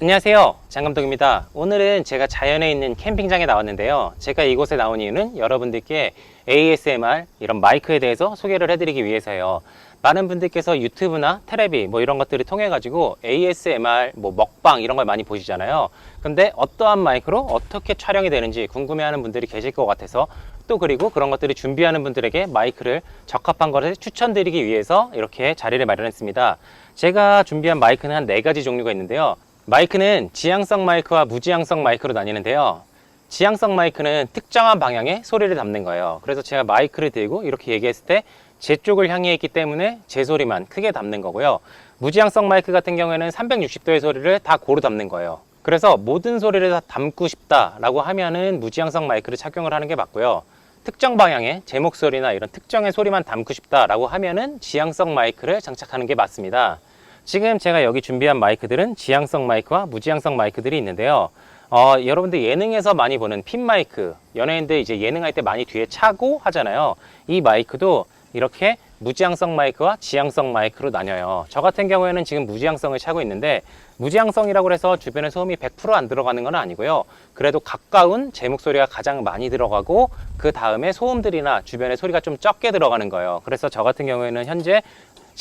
안녕하세요. 장감독입니다. 오늘은 제가 자연에 있는 캠핑장에 나왔는데요. 제가 이곳에 나온 이유는 여러분들께 ASMR 이런 마이크에 대해서 소개를 해드리기 위해서요. 많은 분들께서 유튜브나 테레비 뭐 이런 것들을 통해 가지고 ASMR 뭐 먹방 이런 걸 많이 보시잖아요. 근데 어떠한 마이크로 어떻게 촬영이 되는지 궁금해하는 분들이 계실 것 같아서 또 그리고 그런 것들을 준비하는 분들에게 마이크를 적합한 것을 추천드리기 위해서 이렇게 자리를 마련했습니다. 제가 준비한 마이크는 한 네 가지 종류가 있는데요 마이크는 지향성 마이크와 무지향성 마이크로 나뉘는데요. 지향성 마이크는 특정한 방향의 소리를 담는 거예요. 그래서 제가 마이크를 들고 이렇게 얘기했을 때 제 쪽을 향해 있기 때문에 제 소리만 크게 담는 거고요. 무지향성 마이크 같은 경우에는 360도의 소리를 다 고루 담는 거예요. 그래서 모든 소리를 다 담고 싶다라고 하면은 무지향성 마이크를 착용을 하는 게 맞고요. 특정 방향의 제 목소리나 이런 특정의 소리만 담고 싶다라고 하면은 지향성 마이크를 장착하는 게 맞습니다. 지금 제가 여기 준비한 마이크들은 지향성 마이크와 무지향성 마이크들이 있는데요. 어, 여러분들 예능에서 많이 보는 핀 마이크, 연예인들 이제 예능할 때 많이 뒤에 차고 하잖아요. 이 마이크도 이렇게 무지향성 마이크와 지향성 마이크로 나뉘어요. 저 같은 경우에는 지금 무지향성을 차고 있는데 무지향성이라고 해서 주변에 소음이 100%안 들어가는 건 아니고요. 그래도 가까운 제 목소리가 가장 많이 들어가고 그 다음에 소음들이나 주변에 소리가 좀 적게 들어가는 거예요. 그래서 저 같은 경우에는 현재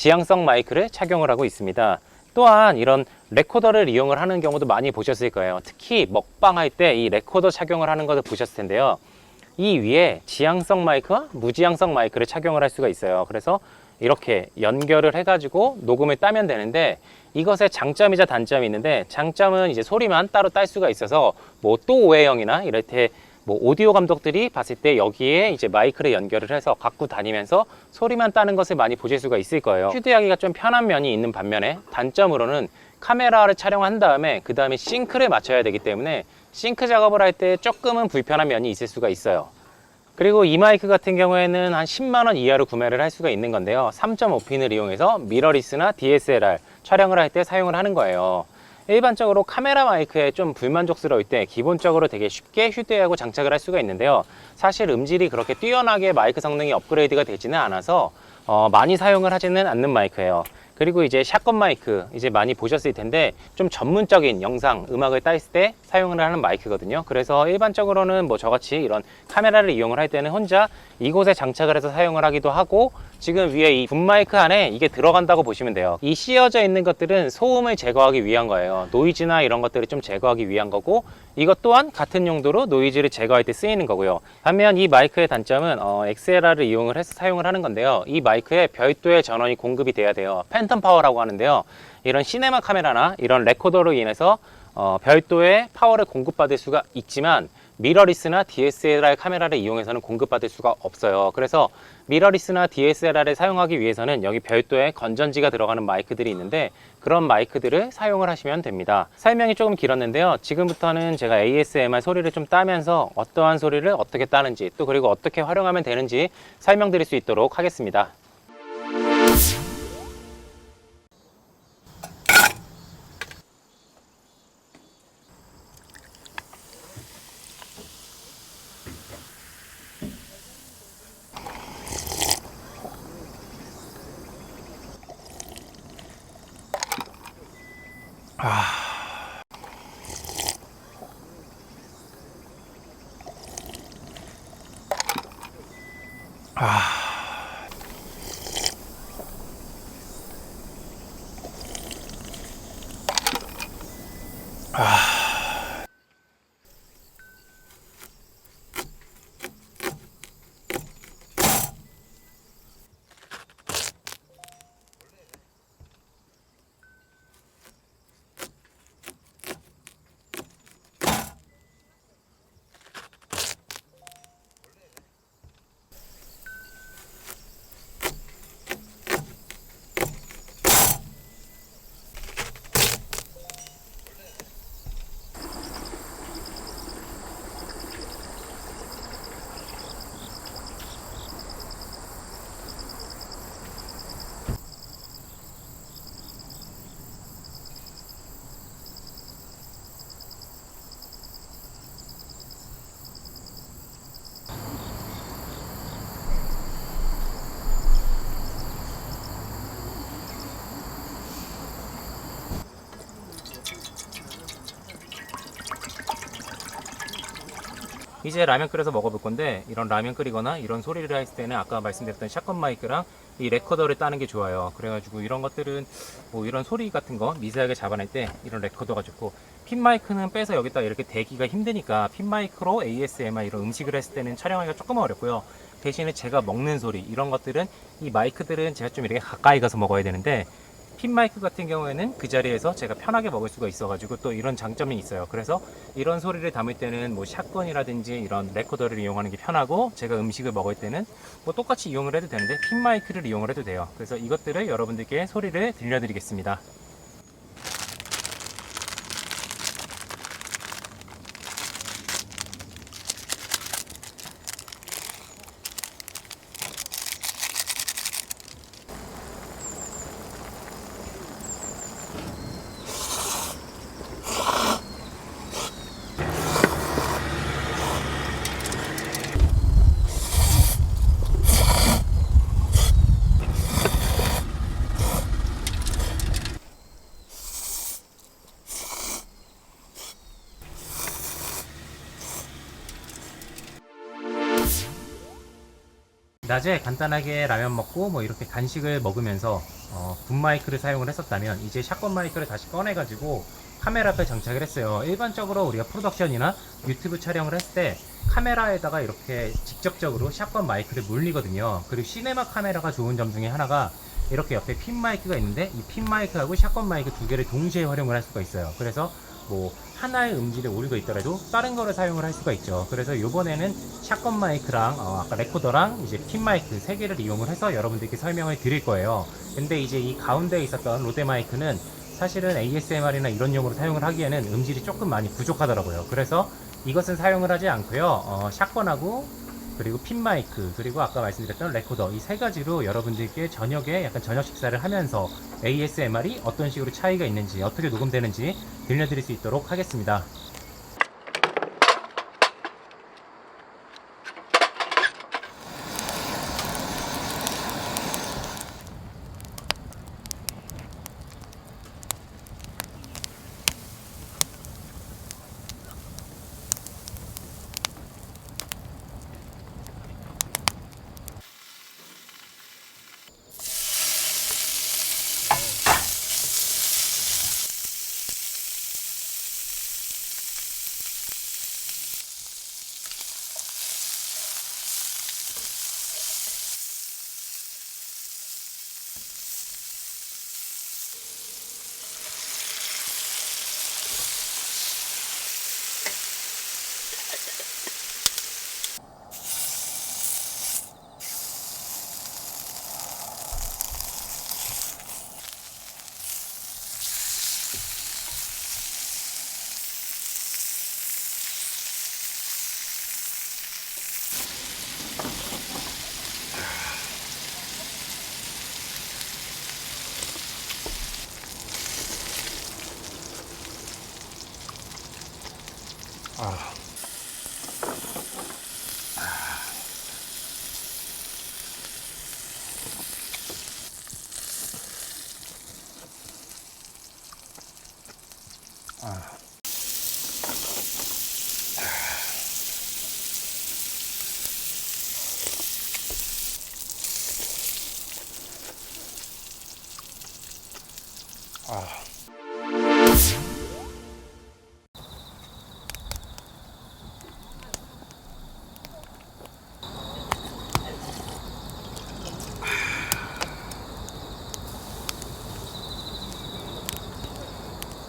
지향성 마이크를 착용을 하고 있습니다. 또한 이런 레코더를 이용을 하는 경우도 많이 보셨을 거예요. 특히 먹방 할 때 이 레코더 착용을 하는 것을 보셨을 텐데요. 이 위에 지향성 마이크와 무지향성 마이크를 착용을 할 수가 있어요. 그래서 이렇게 연결을 해가지고 녹음을 따면 되는데 이것의 장점이자 단점이 있는데 장점은 이제 소리만 따로 딸 수가 있어서 뭐 또 오해형이나 때 뭐 오디오 감독들이 봤을 때 여기에 이제 마이크를 연결을 해서 갖고 다니면서 소리만 따는 것을 많이 보실 수가 있을 거예요. 휴대하기가 좀 편한 면이 있는 반면에 단점으로는 카메라를 촬영한 다음에 그 다음에 싱크를 맞춰야 되기 때문에 싱크 작업을 할 때 조금은 불편한 면이 있을 수가 있어요. 그리고 이 마이크 같은 경우에는 한 10만원 이하로 구매를 할 수가 있는 건데요. 3.5핀을 이용해서 미러리스나 DSLR 촬영을 할 때 사용을 하는 거예요. 일반적으로 카메라 마이크에 좀 불만족스러울 때 기본적으로 되게 쉽게 휴대하고 장착을 할 수가 있는데요. 사실 음질이 그렇게 뛰어나게 마이크 성능이 업그레이드가 되지는 않아서 어, 많이 사용을 하지는 않는 마이크예요. 그리고 이제 샷건 마이크 이제 많이 보셨을 텐데 좀 전문적인 영상 음악을 따있을 때 사용을 하는 마이크거든요. 그래서 일반적으로는 뭐 저같이 이런 카메라를 이용을 할 때는 혼자 이곳에 장착을 해서 사용을 하기도 하고 지금 위에 이 붐 마이크 안에 이게 들어간다고 보시면 돼요. 이 씌어져 있는 것들은 소음을 제거하기 위한 거예요. 노이즈나 이런 것들을 좀 제거하기 위한 거고 이것 또한 같은 용도로 노이즈를 제거할 때 쓰이는 거고요. 반면 이 마이크의 단점은 어, XLR을 이용을 해서 사용을 하는 건데요. 이 마이크에 별도의 전원이 공급이 돼야 돼요. 팬텀 파워라고 하는데요 이런 시네마 카메라나 이런 레코더로 인해서 어, 별도의 파워를 공급받을 수가 있지만 미러리스나 DSLR 카메라를 이용해서는 공급받을 수가 없어요. 그래서 미러리스나 DSLR을 사용하기 위해서는 여기 별도의 건전지가 들어가는 마이크들이 있는데 그런 마이크들을 사용을 하시면 됩니다. 설명이 조금 길었는데요. 지금부터는 제가 ASMR 소리를 좀 따면서 어떠한 소리를 어떻게 따는지 또 그리고 어떻게 활용하면 되는지 설명드릴 수 있도록 하겠습니다. 아. 이제 라면 끓여서 먹어볼 건데 이런 라면 끓이거나 이런 소리를 했을 때는 아까 말씀드렸던 샷건 마이크랑 이 레코더를 따는 게 좋아요. 그래가지고 이런 것들은 뭐 이런 소리 같은 거 미세하게 잡아낼 때 이런 레코더가 좋고 핀 마이크는 빼서 여기다 이렇게 대기가 힘드니까 핀 마이크로 ASMR 이런 음식을 했을 때는 촬영하기가 조금 어렵고요. 대신에 제가 먹는 소리 이런 것들은 이 마이크들은 제가 좀 이렇게 가까이 가서 먹어야 되는데 핀 마이크 같은 경우에는 그 자리에서 제가 편하게 먹을 수가 있어가지고 또 이런 장점이 있어요. 그래서 이런 소리를 담을 때는 뭐 샷건이라든지 이런 레코더를 이용하는 게 편하고 제가 음식을 먹을 때는 뭐 똑같이 이용을 해도 되는데 핀 마이크를 이용을 해도 돼요. 그래서 이것들을 여러분들께 소리를 들려드리겠습니다. 낮에 간단하게 라면 먹고 뭐 이렇게 간식을 먹으면서 어, 붐 마이크를 사용을 했었다면 이제 샷건 마이크를 다시 꺼내가지고 카메라 앞에 장착을 했어요. 일반적으로 우리가 프로덕션이나 유튜브 촬영을 했을 때 카메라에다가 이렇게 직접적으로 샷건 마이크를 물리거든요. 그리고 시네마 카메라가 좋은 점 중에 하나가 이렇게 옆에 핀 마이크가 있는데 이 핀 마이크하고 샷건 마이크 두 개를 동시에 활용을 할 수가 있어요. 그래서 뭐 하나의 음질에 오류가 있더라도 다른 거를 사용을 할 수가 있죠. 그래서 이번에는 샷건 마이크랑 어, 아까 레코더랑 이제 핀 마이크 세 개를 이용을 해서 여러분들께 설명을 드릴 거예요. 근데 이제 이 가운데에 있었던 로데 마이크는 사실은 ASMR이나 이런 용으로 사용을 하기에는 음질이 조금 많이 부족하더라고요. 그래서 이것은 사용을 하지 않고요. 어, 샷건하고 그리고 핀 마이크 그리고 아까 말씀드렸던 레코더 이 세 가지로 여러분들께 저녁에 약간 저녁 식사를 하면서 ASMR이 어떤 식으로 차이가 있는지 어떻게 녹음되는지 들려드릴 수 있도록 하겠습니다.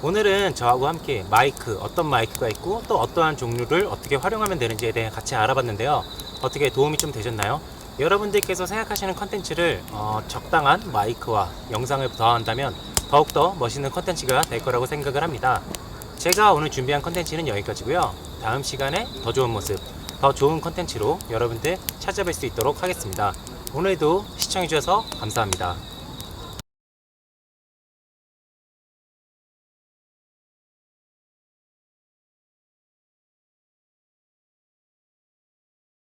오늘은 저하고 함께 마이크, 어떤 마이크가 있고 또 어떠한 종류를 어떻게 활용하면 되는지에 대해 같이 알아봤는데요. 어떻게 도움이 좀 되셨나요? 여러분들께서 생각하시는 컨텐츠를 어, 적당한 마이크와 영상을 더한다면 더욱더 멋있는 컨텐츠가 될 거라고 생각을 합니다. 제가 오늘 준비한 컨텐츠는 여기까지고요. 다음 시간에 더 좋은 모습, 더 좋은 컨텐츠로 여러분들 찾아뵐 수 있도록 하겠습니다. 오늘도 시청해주셔서 감사합니다.